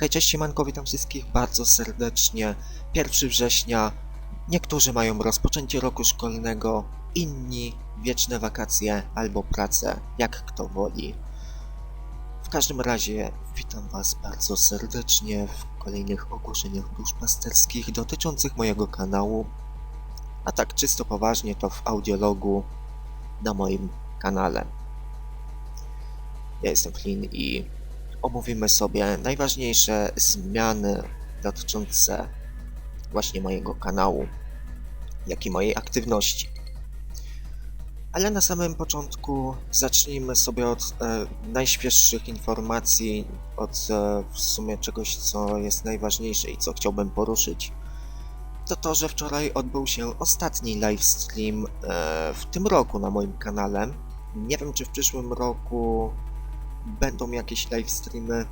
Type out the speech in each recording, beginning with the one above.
Hej, cześć siemanko, witam wszystkich bardzo serdecznie. 1 września, niektórzy mają rozpoczęcie roku szkolnego, inni wieczne wakacje albo pracę, jak kto woli. W każdym razie witam was bardzo serdecznie w kolejnych ogłoszeniach duszpasterskich dotyczących mojego kanału, a tak czysto poważnie to w audiologu na moim kanale. Ja jestem Flynn i omówimy sobie najważniejsze zmiany dotyczące właśnie mojego kanału, jak i mojej aktywności. Ale na samym początku zacznijmy sobie od e, najświeższych informacji, od e, w sumie czegoś, co jest najważniejsze i co chciałbym poruszyć. To to, że wczoraj odbył się ostatni livestream e, w tym roku na moim kanale. Nie wiem, czy w przyszłym roku będą jakieś live streamy,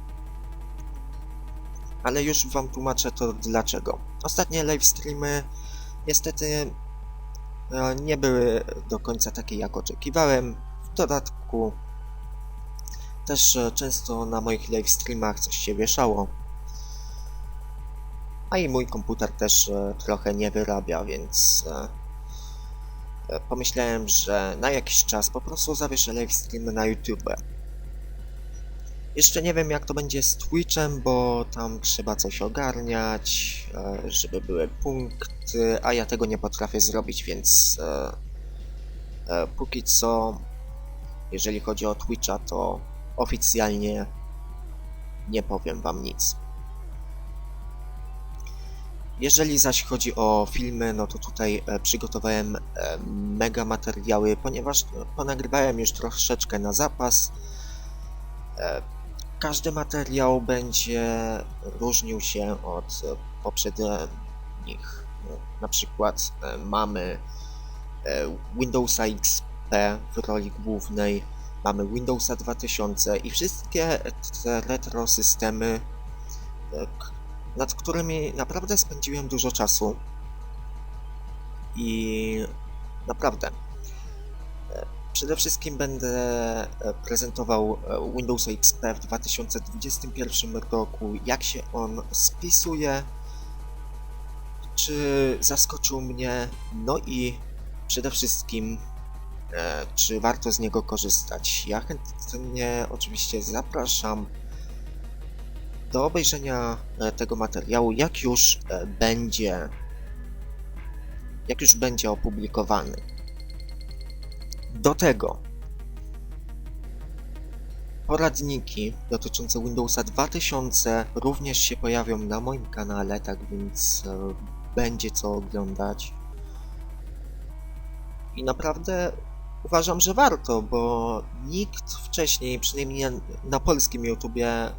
ale już wam tłumaczę to dlaczego. Ostatnie live streamy niestety e, nie były do końca takie jak oczekiwałem. W dodatku też e, często na moich live streamach coś się wieszało. A i mój komputer też e, trochę nie wyrabia, więc pomyślałem, że na jakiś czas po prostu zawieszę live streamy na YouTube. Jeszcze nie wiem jak to będzie z Twitchem, bo tam trzeba coś ogarniać, e, żeby były punkty, a ja tego nie potrafię zrobić, więc e, e, póki co, jeżeli chodzi o Twitcha, to oficjalnie nie powiem wam nic. Jeżeli zaś chodzi o filmy, no to tutaj przygotowałem mega materiały, ponieważ ponagrywałem już troszeczkę na zapas. Każdy materiał będzie różnił się od poprzednich. Na przykład e, mamy e, Windowsa XP w roli głównej, mamy Windowsa 2000 i wszystkie te retro systemy, e, nad którymi naprawdę spędziłem dużo czasu. I naprawdę Przede wszystkim będę e, prezentował e, Windows XP w 2021 roku, jak się on spisuje, czy zaskoczył mnie, no i przede wszystkim e, czy warto z niego korzystać. Ja chętnie oczywiście zapraszam do obejrzenia tego materiału, jak już będzie jak już będzie opublikowany. Do tego poradniki dotyczące Windowsa 2000 również się pojawią na moim kanale, tak więc e, będzie co oglądać. I naprawdę uważam, że warto, bo nikt wcześniej, przynajmniej na polskim YouTubie,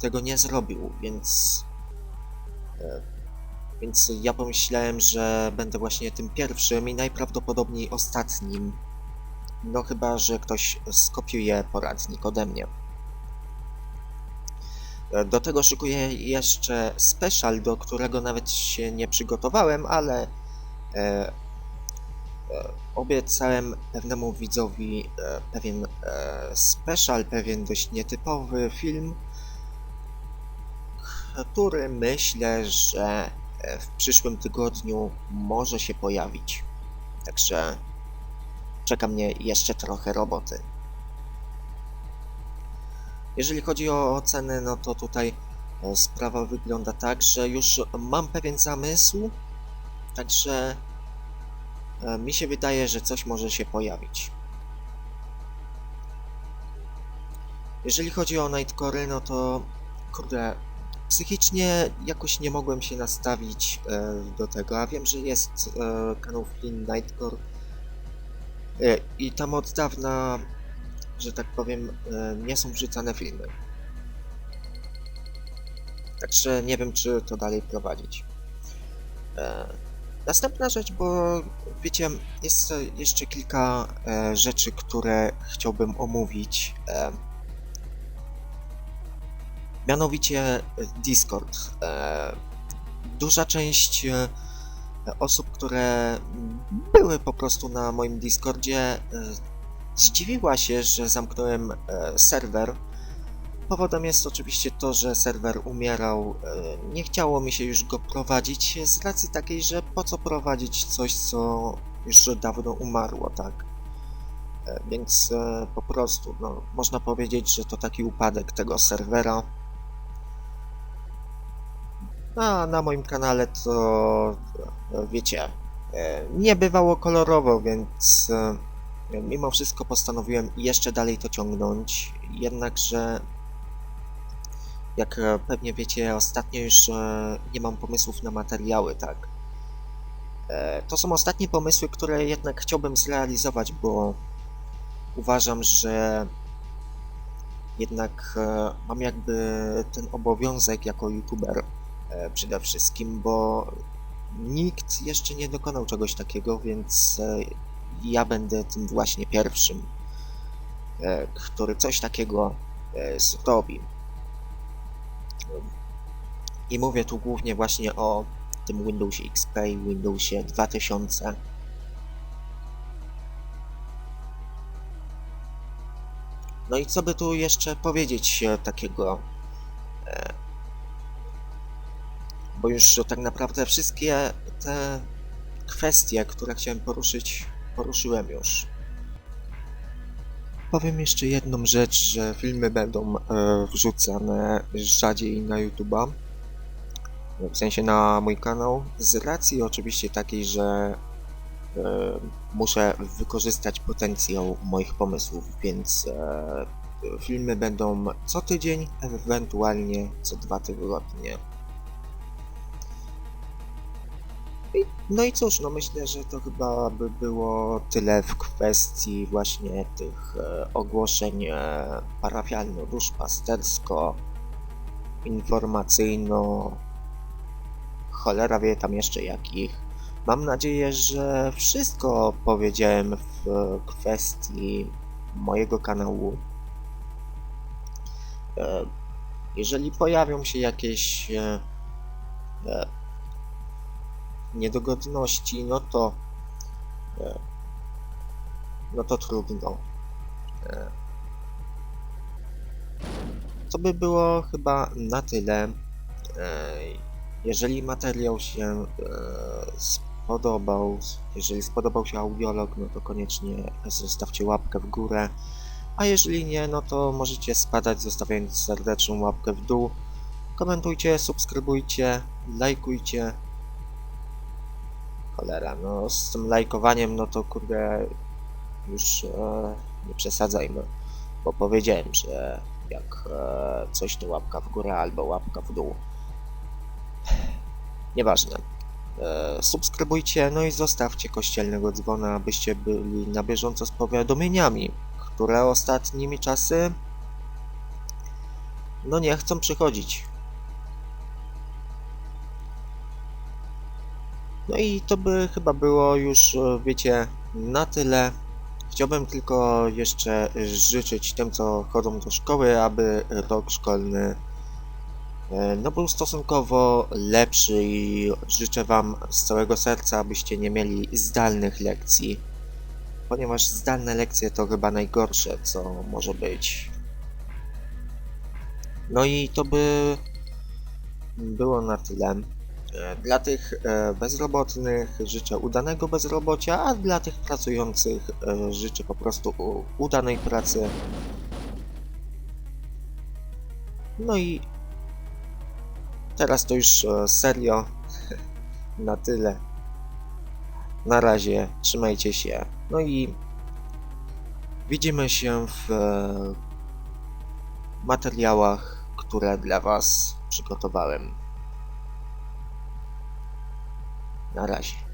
tego nie zrobił, więc. E, więc ja pomyślałem, że będę właśnie tym pierwszym i najprawdopodobniej ostatnim no chyba, że ktoś skopiuje poradnik ode mnie. E, do tego szykuję jeszcze special, do którego nawet się nie przygotowałem, ale e, e, obiecałem pewnemu widzowi e, pewien special, pewien dość nietypowy film, który myślę, że w przyszłym tygodniu może się pojawić. Także czeka mnie jeszcze trochę roboty. Jeżeli chodzi o oceny, no to tutaj e, sprawa wygląda tak, że już mam pewien zamysł, także e, mi się wydaje, że coś może się pojawić. Jeżeli chodzi o Nightcore, no to kurde, psychicznie jakoś nie mogłem się nastawić e, do tego, a wiem, że jest kanał Flynn Nightcore, I tam od dawna, że tak powiem, e, nie są wrzucane filmy. Także nie wiem, czy to dalej prowadzić. E, następna rzecz, bo wiecie, jest jeszcze kilka rzeczy, które chciałbym omówić. Mianowicie Discord. Duża część osób, które były po prostu na moim Discordzie, e, zdziwiła się, że zamknąłem e, serwer, powodem jest oczywiście to, że serwer umierał. E, Nie chciało mi się już go prowadzić z racji takiej, że po co prowadzić coś, co już dawno umarło, tak? Więc po prostu, no, można powiedzieć, że to taki upadek tego serwera. A na moim kanale to, wiecie, e, nie bywało kolorowo, więc e, mimo wszystko postanowiłem jeszcze dalej to ciągnąć. Jednakże, jak e, pewnie wiecie, ostatnio już nie mam pomysłów na materiały, tak. To są ostatnie pomysły, które jednak chciałbym zrealizować, bo uważam, że jednak mam jakby ten obowiązek jako youtuber przede wszystkim, bo nikt jeszcze nie dokonał czegoś takiego, więc e, ja będę tym właśnie pierwszym, e, który coś takiego e, zrobi. I mówię tu głównie właśnie o tym Windowsie XP i Windowsie 2000. No i co by tu jeszcze powiedzieć e, takiego? Bo już tak naprawdę wszystkie te kwestie, które chciałem poruszyć, poruszyłem już. Powiem jeszcze jedną rzecz, że filmy będą e, wrzucane rzadziej na YouTube'a. W sensie na mój kanał. Z racji oczywiście takiej, że e, muszę wykorzystać potencjał moich pomysłów, więc e, filmy będą co tydzień, ewentualnie co dwa tygodnie. No i cóż, no myślę, że to chyba by było tyle w kwestii właśnie tych e, ogłoszeń e, parafialno-duszpastersko, informacyjno, cholera wie tam jeszcze jakich. Mam nadzieję, że wszystko powiedziałem w kwestii mojego kanału. E, Jeżeli pojawią się jakieś e, niedogodności, no to e, no to trudno. E, To by było chyba na tyle. E, Jeżeli materiał się spodobał, jeżeli spodobał się audiolog, no to koniecznie zostawcie łapkę w górę. A jeżeli nie, no to możecie spadać zostawiając serdeczną łapkę w dół. Komentujcie, subskrybujcie, lajkujcie. Cholera, no z tym lajkowaniem, no to kurde, już e, nie przesadzajmy. Bo powiedziałem, że jak e, coś to łapka w górę albo łapka w dół. Nieważne. E, subskrybujcie, no i zostawcie kościelnego dzwona, abyście byli na bieżąco z powiadomieniami, które ostatnimi czasy no nie chcą przychodzić. No i to by chyba było już, e, wiecie, na tyle. Chciałbym tylko jeszcze życzyć tym, co chodzą do szkoły, aby rok szkolny e, no był stosunkowo lepszy i życzę Wam z całego serca, abyście nie mieli zdalnych lekcji, ponieważ zdalne lekcje to chyba najgorsze, co może być. No i to by było na tyle. E, Dla tych e, bezrobotnych życzę udanego bezrobocia, a dla tych pracujących e, życzę po prostu udanej pracy. No i teraz to już serio. Na tyle. Na razie, trzymajcie się. No i widzimy się w materiałach, które dla Was przygotowałem. Na razie.